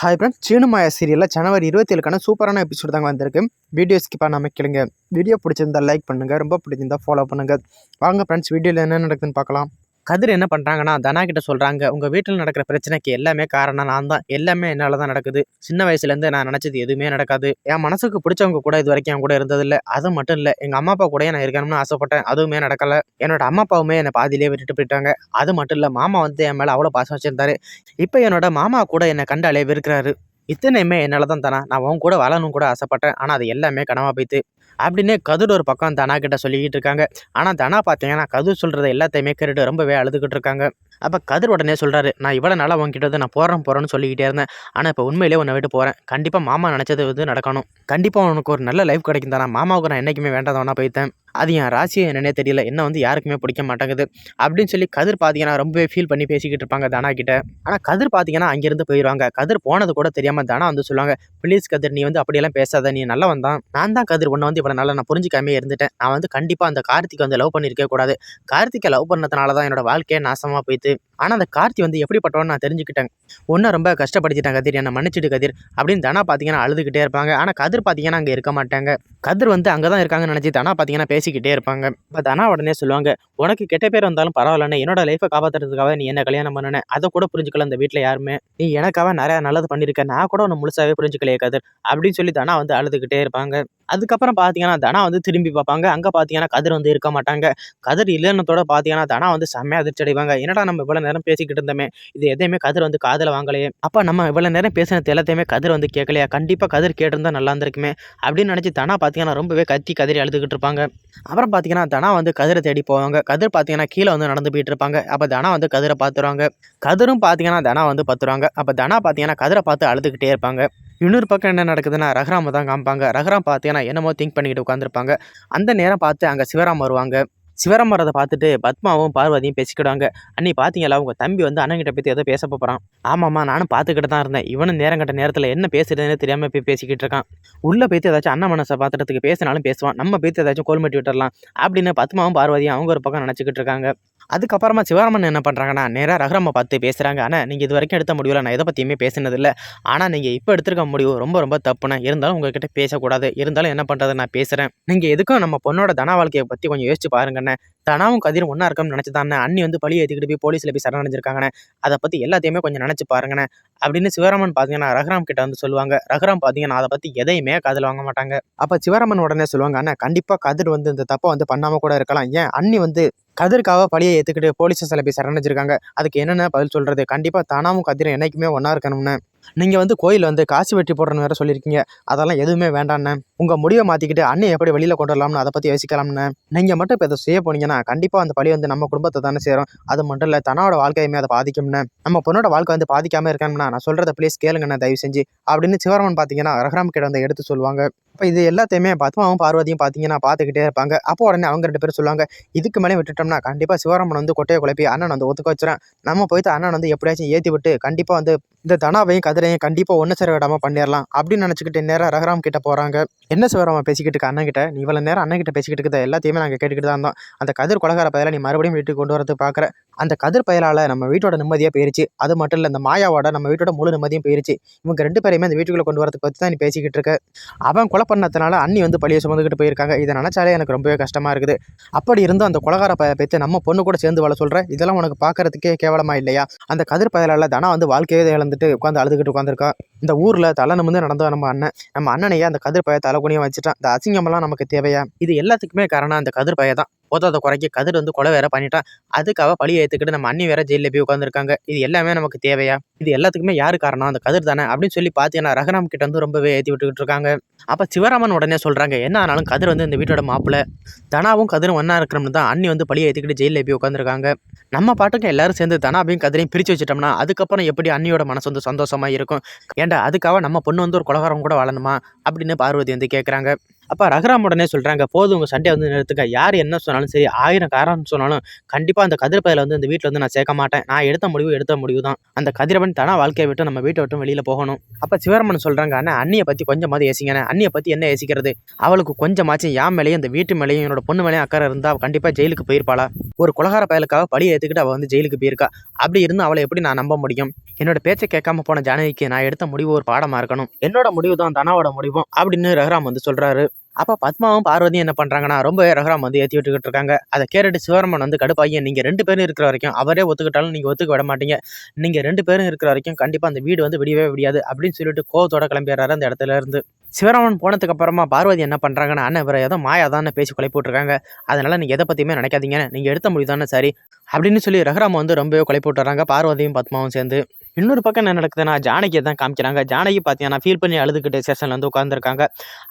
Hi friends சீனுமாயா சீரியலில் ஜனவரி இருபத்தி ஏழுக்கான சூப்பரான எபிசோட் தாங்க வந்திருக்கு. வீடியோ ஸ்கிப்பாக பண்ணாமல் கேளுங்க. வீடியோ பிடிச்சிருந்தா லைக் பண்ணுங்கள் ரொம்ப பிடிச்சிருந்தா ஃபாலோ பண்ணுங்கள் வாங்க ஃப்ரெண்ட்ஸ் வீடியோவில் என்ன நடக்குதுன்னு பார்க்கலாம். கதிர் என்ன பண்ணுறாங்கன்னா தனா கிட்ட சொல்கிறாங்க உங்கள் வீட்டில் நடக்கிற பிரச்சனைக்கு எல்லாமே காரணம் நான் தான். எல்லாமே என்னால் தான் நடக்குது. சின்ன வயசுலேருந்து நான் நினச்சது எதுவுமே நடக்காது. என் மனசுக்கு பிடிச்சவங்க கூட இது வரைக்கும் என் கூட இருந்ததில்ல. அது மட்டும் இல்லை எங்கள் அம்மா அப்பா கூட நான் இருக்கணும்னு ஆசைப்பட்டேன். அதுவுமே நடக்கலை. என்னோட அம்மா அப்பாவுமே என்னை பாதியிலே விட்டுட்டு போயிட்டாங்க. அது மட்டும் இல்லை மாமா வந்து என் மேலே அவ்வளோ பாசம் வச்சுருந்தாரு. இப்போ என்னோட மாமா கூட என்னை கண்டாலே வெறுக்கிறாரு. இத்தனையுமே என்னால் தான் தானே. நான் உன் கூட வாழணும் கூட ஆசைப்பட்டேன். ஆனால் அது எல்லாமே கனவாக போய்த்து அப்படின்னு கதிர் ஒரு பக்கம் தனா கிட்ட சொல்லிக்கிட்டு இருக்காங்க. ஆனால் தனா பார்த்தீங்கன்னா கதிர் சொல்கிறத எல்லாத்தையுமே கேட்டுட்டு ரொம்பவே அழுதுகிட்டு இருக்காங்க. அப்போ கதிர் உடனே சொல்கிறாரு நான் இவ்வளோ நாளாக உங்ககிட்ட வந்து நான் போகிறேன் போகிறேன்னு சொல்லிக்கிட்டே இருந்தேன். ஆனால் இப்போ உண்மையிலே உன்னை விட்டு போகிறேன் கண்டிப்பாக மாமா நினச்சது வந்து நடக்கணும். கண்டிப்பாக உனக்கு ஒரு நல்ல லைஃப் கிடைக்கும் தானே? மாமாவுக்கு நான் என்றைக்குமே வேண்டாதவனா போயிட்டேன். அது என் ராசியை என்னன்னே தெரியல. என்ன வந்து யாருக்குமே பிடிக்க மாட்டேங்குது. அப்படின்னு சொல்லி கதிர் பார்த்தீங்கன்னா ரொம்பவே ஃபீல் பண்ணி பேசிக்கிட்டு இருப்பாங்க தானா கிட்ட. ஆனால் கதிர் பார்த்தீங்கன்னா அங்கேருந்து போயிடுவாங்க கதிர் போனது கூட தெரியாமல் தானா வந்து சொல்லுவாங்க ப்ளீஸ் கதிர் நீ வந்து அப்படியெல்லாம் பேசாத. நீ நல்லா வந்தான் நான் தான் கதிர். ஒன்று வந்து இவ்வளோ நல்லா நான் புரிஞ்சிக்காமே இருந்துட்டேன். நான் வந்து கண்டிப்பாக அந்த கார்த்திக் வந்து லவ் பண்ணியிருக்கே கூடாது. கார்த்திகை லவ் பண்ணதுனால தான் என்னோட வாழ்க்கையே நாசமாக போயிட்டு. ஆனால் அந்த கார்த்தி வந்து எப்படிப்பட்டவன்னு நான் தெரிஞ்சுக்கிட்டேன். ஒன்றும் ரொம்ப கஷ்டப்படுத்திட்டேன் கதிர். என்னை மன்னிச்சிடு கதிர். அப்படின்னு தானா பார்த்தீங்கன்னா அழுதுகிட்டே இருப்பாங்க. ஆனால் கதிர் பார்த்தீங்கன்னா அங்கே இருக்க மாட்டாங்க. கதிர் வந்து அங்கே தான் இருக்காங்கன்னு நினச்சி தானா பார்த்தீங்கன்னா பேசிக்கிட்டே இருப்பாங்க. இப்போ தனா உடனே சொல்லுவாங்க உனக்கு கெட்ட பேர் வந்தாலும் பரவாயில்லண்ணே என்னோட லைஃப்பை காப்பாற்றுறதுக்காக நீ என்ன கல்யாணம் பண்ணனே? அதை கூட புரிஞ்சுக்கல அந்த வீட்டில் யாருமே. நீ எனக்காக நிறையா நல்லது பண்ணியிருக்க நான் கூட உன்னை முழுசாவே புரிஞ்சுக்கலையே கதிர். அப்படின்னு சொல்லி தனா வந்து அழுதுகிட்டே இருப்பாங்க. அதுக்கப்புறம் பார்த்தீங்கன்னா தனா வந்து திரும்பி பார்ப்பாங்க. அங்கே பார்த்தீங்கன்னா கதிர் வந்து இருக்க மாட்டாங்க. கதிர் இல்லைன்னத்தோட பார்த்தீங்கன்னா தனா வந்து செம்மையாக அதிர்ச்சி அடைவாங்க என்னடா நம்ம இவ்வளோ நேரம் பேசிக்கிட்டு இருந்தோமே? இது எதையுமே கதிர் வந்து காதில் வாங்கலையே. அப்போ நம்ம இவ்வளோ நேரம் பேசினது எல்லாத்தையுமே கதிர் வந்து கேட்கலையா? கண்டிப்பாக கதிர் கேட்டிருந்தா நல்லா இருந்திருக்குமே. அப்படின்னு நினச்சி தனா பார்த்தீங்கன்னா ரொம்பவே கத்தி கதிரி அழுதுகிட்டு இருப்பாங்க. அப்புறம் பார்த்தீங்கன்னா தனா வந்து கதிரை தேடி போவாங்க. கதிர் பார்த்தீங்கன்னா கீழே வந்து நடந்து போயிட்டு இருப்பாங்க. அப்போ தனா வந்து கதிரை பார்த்துருவாங்க கதிரும் பார்த்தீங்கன்னா தனா வந்து பார்த்துருவாங்க அப்போ தனா பார்த்தீங்கன்னா கதிரை பார்த்து அழுதுகிட்டே இருப்பாங்க. இன்னொரு பக்கம் என்ன நடக்குதுன்னா ரகுராம தான் காமிப்பாங்க. ரகுராம் பார்த்தீங்கன்னா என்னமோ திங்க் பண்ணிக்கிட்டு உட்காந்துருப்பாங்க அந்த நேரம் பார்த்து அங்கே சிவராம் வருவாங்க. சிவராம் வரதை பார்த்துட்டு பத்மாவும் பார்வதியும் பேசிக்கிடுவாங்க. அன்னி பார்த்தீங்களா உங்கள் தம்பி வந்து அண்ணங்கிட்ட பற்றி ஏதோ பேச போகிறான் ஆமாம்மா நானும் பார்த்துக்கிட்டு தான் இருந்தேன். இவனும் நேரம் கட்ட நேரத்தில் என்ன பேசுறதுன்னு தெரியாமல் போய் பேசிக்கிட்டு இருக்கான். உள்ளே போய்த்து ஏதாச்சும் அண்ணன் மனசை பார்த்துறதுக்கு பேசினாலும் பேசுவான். நம்ம போய்த்து ஏதாச்சும் கோல்மெட்டி விட்டுறலாம். அப்படின்னு பத்மாவும் பார்வதியும் அவங்க ஒரு பக்கம் நினச்சிக்கிட்டு இருக்காங்க. அதுக்கப்புறமா சிவராமன் என்ன பண்ணுறாங்கன்னா நேராக ரகுராமை பார்த்து பேசுகிறாங்க ஆனால் நீங்கள் இது வரைக்கும் எடுத்த முடிவில் நான் எதை பற்றியுமே பேசினதில்லை. ஆனால் நீங்கள் இப்போ எடுத்திருக்க முடிவு ரொம்ப ரொம்ப தப்புண்ணே. இருந்தாலும் உங்ககிட்ட பேசக்கூடாது. இருந்தாலும் என்ன பண்ணுறது நான் பேசுகிறேன் நீங்கள் எதுக்கும் நம்ம பொண்ணோட தன வாழ்க்கையை பற்றி கொஞ்சம் யோசிச்சு பாருங்கண்ணே. தனாவும் கதிரும் ஒன்றா இருக்கணும்னு நினச்சி தானே அண்ணி வந்து பழி ஏற்றிக்கிட்டு போய் போலீஸில் போய் சரணடைஞ்சிருக்காங்கண்ணே. அதை பற்றி எல்லாத்தையுமே கொஞ்சம் நினச்சி பாருங்கண்ணே. அப்படின்னு சிவராமன் பார்த்தீங்கன்னா ரகுராம் கிட்ட வந்து சொல்லுவாங்க. ரகுராம் பார்த்தீங்கன்னா அதை பற்றி எதையுமே காதில் வாங்க மாட்டாங்க. அப்போ சிவராமன் உடனே சொல்லுவாங்க அண்ணா கண்டிப்பாக கதிர் வந்து இந்த தப்பை வந்து பண்ணாமல் கூட இருக்கலாம். ஏன்? அண்ணி வந்து கதிர்காக பழியை ஏற்றுக்கிட்டு போலீஸ் ஸ்டேஷனில் போய் சரணடைஞ்சிருக்காங்க. அதுக்கு என்னென்ன பதில் சொல்கிறது கண்டிப்பாக தானாவும் கதிரும் என்றைக்குமே ஒன்றா இருக்கணும்னு. நீங்கள் வந்து கோயில் வந்து காசு வெட்டி போடுறன்னு வேறு சொல்லியிருக்கீங்க. அதெல்லாம் எதுவுமே வேண்டாண்ணே உங்கள் முடிவை மாற்றிக்கிட்டு அண்ணன் எப்படி வெளியில் கொண்டு வரலாம்னு அதை பற்றி யோசிக்கலாம்னு நீங்கள் மட்டும் இப்போ இதை செய்ய போனீங்கன்னா கண்டிப்பாக அந்த பழி வந்து நம்ம குடும்பத்தை தானே சேரும். அது மட்டும் இல்லை தனோட வாழ்க்கையுமே அதை பாதிக்கும்னு நம்ம பொண்ணோட வாழ்க்கை வந்து பாதிக்காமல் இருக்கணும்னா நான் சொல்கிறத ப்ளீஸ் கேளுங்கண்ணே தயவு செஞ்சு. அப்படின்னு சிவராமன் பார்த்தீங்கன்னா ரகுராம் கிட்ட வந்து எடுத்து சொல்லுவாங்க. இப்போ இது எல்லாத்தையுமே பத்மாவும் பார்வதியும் பார்த்தீங்கன்னா பார்த்துக்கிட்டே இருப்பாங்க. அப்போ உடனே அவங்க ரெண்டு பேரும் சொல்லுவாங்க இதுக்கு மேலே விட்டுட்டோம்னா கண்டிப்பாக சிவராமன் வந்து கொட்டையை குழப்பி அண்ணன் வந்து ஒத்துக்க வச்சுறேன் நம்ம போய்த்து அண்ணன் வந்து எப்படியாச்சும் ஏற்றி விட்டு கண்டிப்பாக வந்து இந்த தனாவையும் கதிரையும் கண்டிப்பாக ஒன்று சேர விடாமல் பண்ணிடலாம் அப்படின்னு நினச்சிக்கிட்டு நேராக ரகுராம் கிட்ட போகிறாங்க என்ன சிவராமன் பேசிக்கிட்டு இருக்க அண்ணன் கிட்ட? நீ இவ்வளோ நேரம் அண்ணன் கிட்ட பேசிக்கிட்டு இருக்கிற எல்லாத்தையுமே நாங்கள் கேட்டுக்கிட்டு தான் இருந்தோம். அந்த கதிர் கொலகார பதிலாக நீ மறுபடியும் வீட்டுக்கு கொண்டு வரது பார்க்குற அந்த கதிர் பயலால் நம்ம வீட்டோட நிம்மதியாக போயிருச்சு. அது மட்டும் இல்லை இந்த மாயாவோட நம்ம வீட்டோட முழு நிம்மதியும் போயிருச்சு. இவங்க ரெண்டு பேரையுமே அந்த வீட்டுக்குள்ளே கொண்டு வரதுக்கு பற்றி தான் நீ பேசிக்கிட்டு இருக்க. அவன் கொலை பண்ணதுனால அண்ணி வந்து பழிய சுமந்துக்கிட்டு போயிருக்காங்க. இதை நினச்சாலே எனக்கு ரொம்பவே கஷ்டமாக இருக்குது. அப்படி இருந்தும் அந்த கொலகார பய பேத்து நம்ம பொண்ணு கூட சேர்ந்து வாழ சொல்கிற இதெல்லாம் உனக்கு பார்க்கறதுக்கே கேவலமாக இல்லையா? அந்த கதிர் பயலால் தானா வந்து வாழ்க்கையே இழந்துட்டு உட்காந்து அழுதுகிட்டு உட்காந்துருக்கா இந்த ஊரில் தலை நிமிந்து நடந்த நம்ம அண்ணன். நம்ம அண்ணனையே அந்த கதிர் பய தலைக்குனியை வச்சுட்டான். இந்த அசிங்கமெல்லாம் நமக்கு தேவையா? இது எல்லாத்துக்குமே காரணம் அந்த கதிர் பய தான் போதாத குறைக்கு கதிர் வந்து கொலை வேற பண்ணிட்டான் அதுக்காக பழி ஏற்றுக்கிட்டு நம்ம அண்ணி வேற ஜெயிலில் போய் உட்காந்துருக்காங்க இது எல்லாமே நமக்கு தேவையா? இது எல்லாத்துக்குமே யாரு காரணம்? அந்த கதிர் தானே? அப்படின்னு சொல்லி பார்த்தீங்கன்னா ரகுராம் கிட்ட வந்து ரொம்பவே ஏற்றி விட்டுக்கிட்டு இருக்காங்க. அப்போ சிவராமன் உடனே சொல்கிறாங்க என்ன ஆனாலும் கதிர் வந்து இந்த வீட்டோட மாப்பிள்ளை தனாவும் கதிரும் ஒன்றா இருக்கிறோம்னு தான் அண்ணி வந்து பழி ஏற்றுக்கிட்டு ஜெயிலில் போய் உட்காந்துருக்காங்க நம்ம பாட்டுக்கு எல்லாரும் சேர்ந்து தனாபையும் கதிரையும் பிரித்து வச்சிட்டோம்னா அதுக்கப்புறம் எப்படி அண்ணியோட மனசு வந்து சந்தோஷமாக இருக்கும்? ஏன்டா அதுக்காக நம்ம பொண்ணு வந்து ஒரு குலகாரம் கூட வாழணுமா? அப்படின்னு பார்வதி வந்து கேட்குறாங்க அப்போ ரகுராம் உடனே சொல்கிறாங்க போதும் உங்கள் சண்டையை வந்து நிறுத்துக்க யார் என்ன சொன்னாலும் சரி ஆயிரம் காரணம் சொன்னாலும் கண்டிப்பாக அந்த கதிர் வந்து இந்த வீட்டில் வந்து நான் சேர்க்க மாட்டேன். நான் எடுத்த முடிவு எடுத்த முடிவு தான். அந்த கதிரவன் தானே வாழ்க்கையை விட்டு நம்ம வீட்டை விட்டு வெளியில் போகணும். அப்போ சிவரமன் சொல்கிறாங்க அண்ணா அண்ணியை பற்றி கொஞ்சமாவது ஏசிங்கண்ணே அண்ணியை பற்றி என்ன ஏசிக்கிறது அவளுக்கு கொஞ்சமாச்சும் என் மேலேயும் இந்த வீட்டு மேலேயும் என்னோட பொண்ணு மேலேயும் அக்கறை இருந்தால் கண்டிப்பாக ஜெயிலுக்கு போயிருப்பாளா? ஒரு குலகார பயலுக்காக பழி ஏற்றுக்கிட்டு அவள் வந்து ஜெயிலுக்கு போயிருக்கா? அப்படி இருந்து அவளை எப்படி நான் நம்ப முடியும்? என்னோட பேச்சை கேட்காம போன ஜானகிக்கு நான் எடுத்த முடிவு ஒரு பாடமாக இருக்கணும். என்னோட முடிவு தான் தனாவோட முடிவும் அப்படின்னு ரகுராம் வந்து சொல்கிறாரு அப்போ பத்மாவும் பார்வதியும் என்ன பண்ணுறாங்கன்னா ரொம்ப ரகுராம் வந்து ஏற்றி விட்டுக்கிட்டு இருக்காங்க. அதை கேட்டுட்டு சிவரமன் வந்து கடுப்பாகி நீங்கள் ரெண்டு பேரும் இருக்கிற வரைக்கும் அவரே ஒத்துக்கிட்டாலும் நீங்கள் ஒத்துக்க விட மாட்டீங்க. நீங்கள் ரெண்டு பேரும் இருக்கிற வரைக்கும் கண்டிப்பாக அந்த வீடு வந்து விடியவே விடியாது அப்படின்னு சொல்லிட்டு கோவத்தோட கிளம்பிடுறாரு அந்த இடத்துல இருந்து. சிவராமன் போனதுக்கு அப்புறமா பார்வதி என்ன பண்ணுறாங்கன்னா அண்ணன் இவரை ஏதோ மாயா தானே பேசி கொலை போட்டிருக்காங்க. அதனால் நீங்கள் எதை பற்றியுமே நினைக்காதீங்க. நீங்கள் எடுத்த முடிவு தானே சரி அப்படின்னு சொல்லி ரகுராம் வந்து ரொம்பவே கொலை போட்டுறாங்க பார்வதியும் பத்மாவும் சேர்ந்து. இன்னொரு பக்கம் என்ன நடக்குதுன்னா ஜானகியை தான் காமிக்கிறாங்க. ஜானகி பார்த்தீங்கன்னா ஃபீல் பண்ணி அழுதுகிட்டு ஸ்டேஷனில் வந்து உட்காந்துருக்காங்க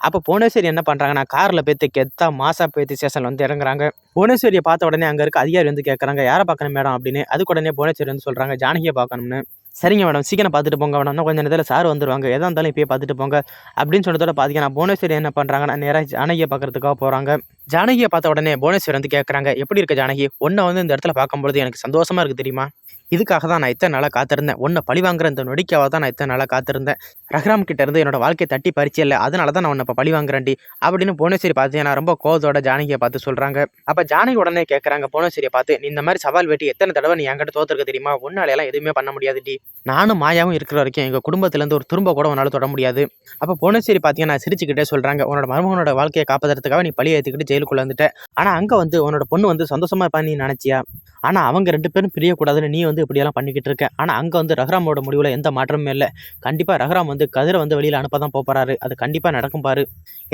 அப்போ புவனேஸ்வரி என்ன பண்ணுறாங்கன்னா காரில் பேத்து கெத்தா மாசா பேத்து ஸ்டேஷனில் வந்து இறங்குறாங்க. புவனேஸ்வரியை பார்த்த உடனே அங்கே இருக்க அதிகாரி வந்து கேட்குறாங்க யாரை பார்க்கணும் மேடம் அப்படின்னு. அதுக்கு உடனே புவனேஸ்வரி வந்து சொல்கிறாங்க ஜானகியை பார்க்கணும்னு. சரிங்க மேடம் சீக்கிரம் பார்த்துட்டு போங்க மேடம் இன்னும் கொஞ்சம் நேரத்தில் சார் வந்துருவாங்க. எதாக இருந்தாலும் இப்போயே பார்த்துட்டு போங்க அப்படின்னு சொன்னதோட பார்த்தீங்கன்னா புவனேஸ்வரி என்ன பண்ணுறாங்கன்னா நேராக ஜானகியை பார்க்குறதுக்காக போகிறாங்க ஜானகியை பார்த்த உடனே புவனேஸ்வரி வந்து கேட்குறாங்க எப்படி இருக்க ஜானகி? ஒன்றை வந்து இந்த இடத்துல பார்க்கும்பொழுது எனக்கு சந்தோஷமாக இருக்குது தெரியுமா? இதுக்காக தான் நான் இத்தனை நாளாக காத்திருந்தேன். உன்னை பழி வாங்குற இந்த நொடிக்காக தான் நான் இத்தனை நாளாக காத்திருந்தேன். ரஹ்ராம் கிட்ட இருந்து என்னோட வாழ்க்கையை தட்டி பறிச்சே இல்லை அதனால தான் நான் உன்னை இப்போ பழி வாங்குறேன்டி அப்படின்னு புவனேஸ்வரி பார்த்தீங்கன்னா ரொம்ப கோவத்தோட ஜானகியை பார்த்து சொல்கிறாங்க அப்போ ஜானகி உடனே கேட்குறாங்க புவனேஸ்வரியை பார்த்து நீ இந்த மாதிரி சவால் வெட்டி எத்தனை தடவை நீ என்கிட்ட தோத்துருக்க தெரியுமா? உன்னாலையெல்லாம் எதுவுமே பண்ண முடியாதுடி. நானும் மாயாவும் இருக்கிற வரைக்கும் எங்கள் குடும்பத்துலேருந்து ஒரு துரும்ப கூட உன்னால் தொட முடியாது. அப்போ புவனேஸ்வரி பார்த்தீங்கன்னா நான் சிரிச்சுக்கிட்டே சொல்கிறாங்க உன்னோட மருமகனோட வாழ்க்கையை காப்பாற்றுறதுக்காக நீ பழி ஏற்றுக்கிட்டு ஜெயிலுக்குள்ளே வந்துட்ட. ஆனால் அங்கே வந்து உன்னோட பொண்ணு வந்து சந்தோஷமா இருப்பா நீ நினச்சியா? ஆனால் அவங்க ரெண்டு பேரும் பிரியக்கூடாதுன்னு நீ வந்து இப்படியெல்லாம் பண்ணிக்கிட்டு இருக்கேன். ஆனால் அங்கே வந்து ரஹ்ராமோட முடிவில் எந்த மாற்றமும் இல்லை. கண்டிப்பாக ரஹ்ராம் வந்து கதிரை வந்து வெளியில் அனுப்ப தான் போகிறாரு அது கண்டிப்பாக நடக்கும் பாரு.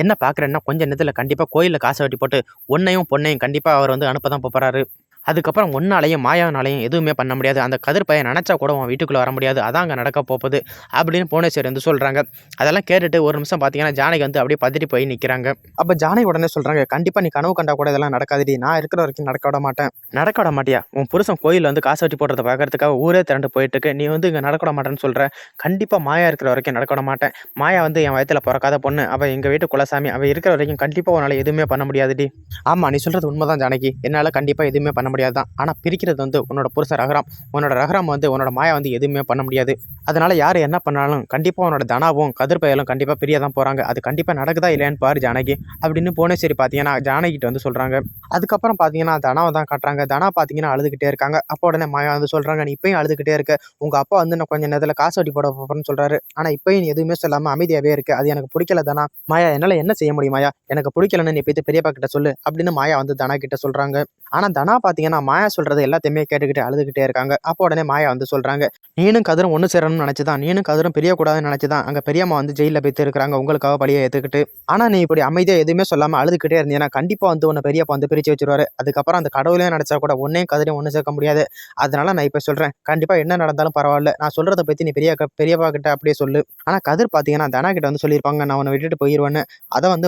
என்ன பார்க்குறேன்னா கொஞ்ச நேரத்தில் கண்டிப்பாக கோயிலில் காசை வெட்டி போட்டு ஒன்னையும் பொண்ணையும் கண்டிப்பாக அவர் வந்து அனுப்ப தான் போகிறாரு அதுக்கப்புறம் ஒன்னாலையும் மாயானாலையும் எதுவுமே பண்ண முடியாது. அந்த கதிர் பையன் நினச்சா கூட அவன் வீட்டுக்குள்ளே வர முடியாது. அதான் அங்கே நடக்க போகுது அப்படின்னு புவனேஸ்வரி வந்து சொல்கிறாங்க அதெல்லாம் கேட்டுட்டு ஒரு நிமிஷம் பார்த்தீங்கன்னா ஜானகி வந்து அப்படியே பதறி போய் நிற்கிறாங்க அப்போ ஜானகி உடனே சொல்கிறாங்க கண்டிப்பாக நீ கனவு கண்டா கூட இதெல்லாம் நடக்காதுடி. நான் இருக்கிற வரைக்கும் நடக்க விட மாட்டேன். நடக்க விட மாட்டியா? உன் புருஷன் கோயிலில் வந்து காசு வெட்டி போடுறத பார்க்கறதுக்காக ஊரே திரண்டு போயிட்டு இருக்கு நீ வந்து இங்கே நடக்க விட மாட்டேன்னு சொல்கிற கண்டிப்பாக மாயா இருக்கிற வரைக்கும் நடக்க விட மாட்டேன். மாயா வந்து என் வயத்தில் பிறக்காத பொண்ணு. அவள் எங்கள் வீட்டு குலசாமி. அவள் இருக்கிற வரைக்கும் கண்டிப்பாக உன்னால் எதுவுமே பண்ண முடியாதுடி. ஆமாம் நீ சொல்கிறது உண்மைதான் ஜானகி. என்னால் கண்டிப்பாக எதுவுமே பண்ண முடியாது தான் ஆனால் பிரிக்கிறது வந்து உன்னோட புருஷன் ரகராம். உன்னோட ரகராம் வந்து உன்னோட மாயா வந்து எதுவுமே பண்ண முடியாது. அதனால் யார் என்ன பண்ணாலும் கண்டிப்பாக உன்னோட தனாவும் கதிர்பயலும் கண்டிப்பாக பிரிய தான் போகிறாங்க அது கண்டிப்பாக நடக்குதா இல்லையான்னு பாரு ஜானகி. அப்படின்னு புவனேஸ்வரி பார்த்தீங்கன்னா ஜானகிட்ட வந்து சொல்கிறாங்க அதுக்கப்புறம் பார்த்தீங்கன்னா தனாவை தான் காட்டுறாங்க. தனா பார்த்தீங்கன்னா அழுதுகிட்டே இருக்காங்க. அப்போ உடனே மாயா வந்து சொல்கிறாங்க நீ இப்பயும் அழுதுகிட்டே இருக்க. உங்கள் அப்பா வந்து நான் கொஞ்சம் நேரத்தில் காசு வட்டி போட போகிறேன்னு சொல்கிறாரு ஆனால் இப்பயும் நீ எதுவுமே சொல்லாமல் அமைதியாகவே இருக்கு. அது எனக்கு பிடிக்கல தானா. மாயா என்னால் என்ன செய்ய முடியும் மாயா? எனக்கு பிடிக்கலன்னு நீ போய்த்து பெரியப்பா கிட்ட சொல்லு. அப்படின்னு மாயா வந்து தனா கிட்ட சொல்கிறாங்க ஆனால் தனா பார்த்தீங்கன்னா பார்த்தீங்கன்னா மாயா சொல்கிறது எல்லாத்தையுமே கேட்டுக்கிட்டு அழுதுகிட்டே இருக்காங்க. அப்போ உடனே மாயா வந்து சொல்கிறாங்க நீனும் கதிரும் ஒன்று சேரணும்னு நினச்சி தான் நீனும் கதிரும் பிரியக்கூடாதுன்னு நினச்சி தான் அங்கே பெரியம்மா வந்து ஜெயிலில் போய் இருக்கிறாங்க உங்களுக்காக பழியை ஏற்றுக்கிட்டு ஆனால் நீ இப்படி அமைதியாக எதுவுமே சொல்லாமல் அழுதுகிட்டே இருந்தீங்கன்னா கண்டிப்பாக வந்து உன்னை பெரியப்பா வந்து பிரித்து வச்சிருவாரு. அதுக்கப்புறம் அந்த கடவுளே நினச்சா கூட ஒன்றையும் கதிரையும் ஒன்று சேர்க்க முடியாது. அதனால நான் இப்போ சொல்கிறேன் கண்டிப்பாக என்ன நடந்தாலும் பரவாயில்ல. நான் சொல்கிறத பற்றி நீ பெரிய பெரியப்பா கிட்ட அப்படியே சொல்லு. ஆனால் கதிர் பார்த்தீங்கன்னா தனா கிட்ட வந்து சொல்லியிருப்பாங்க நான் உன்னை விட்டுட்டு போயிடுவேன்னு அதை வந்து